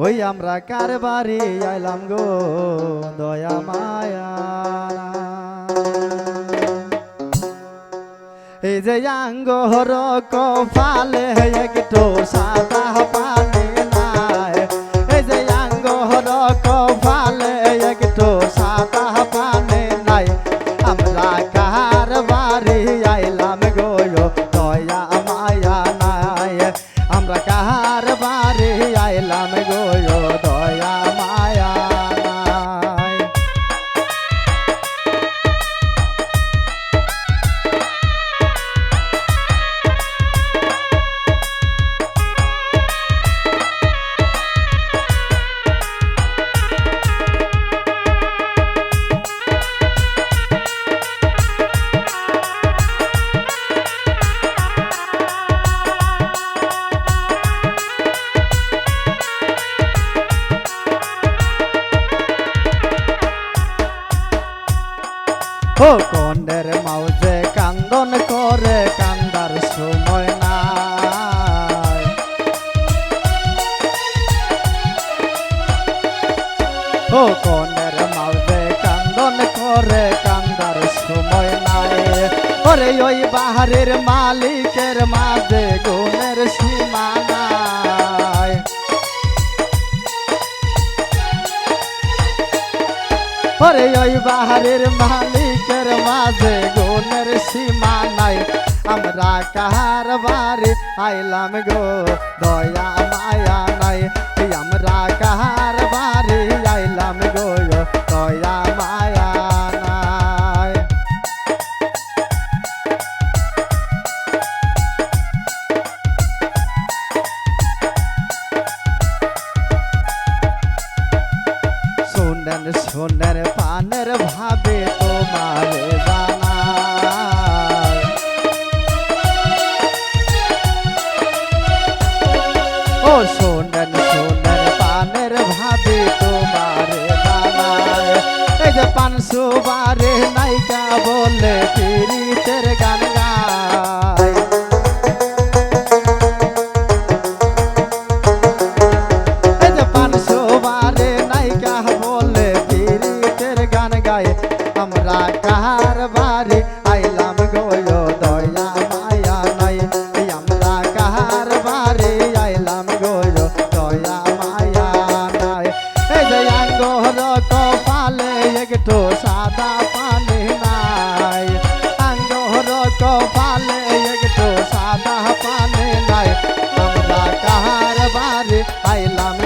ওই আমরা কার বাড়ি আইলাম গো, দয়া মায়া এই যে আঙ্গ হর কপালে একটু সাদা গো দয়া মায়া ও কন্ডের মাউজে কান্দন করে, কান্দার সময় নাই। ও কন্ডের মাউজে কান্দন করে, কান্দার সময় নাই। ওরে ওই বাহারের মালিকের মাঝে ওরে ওই বাহারের মালিকের মাঝে গুণের সীমা নাই। আমরা কাহার বাড়ি আইলাম গো, দয়া, মায়া নাই। সোনার পানের ভাবে তোমার ও সোনার সোনার পানের ভাবে তোমার বানায়। এই যে পাঁচশো বারে নায়িকা বলে তিরিশের গান আমরা কাহার আইলাম গয় দয়া মায়া নাই। আমরা কাহার আইলাম গয় দয়া মায়া নাই। এই যে আঙ্গর কপালে একটু সাদা পানি নাই। আঙ্গর কপালে একটু আইলাম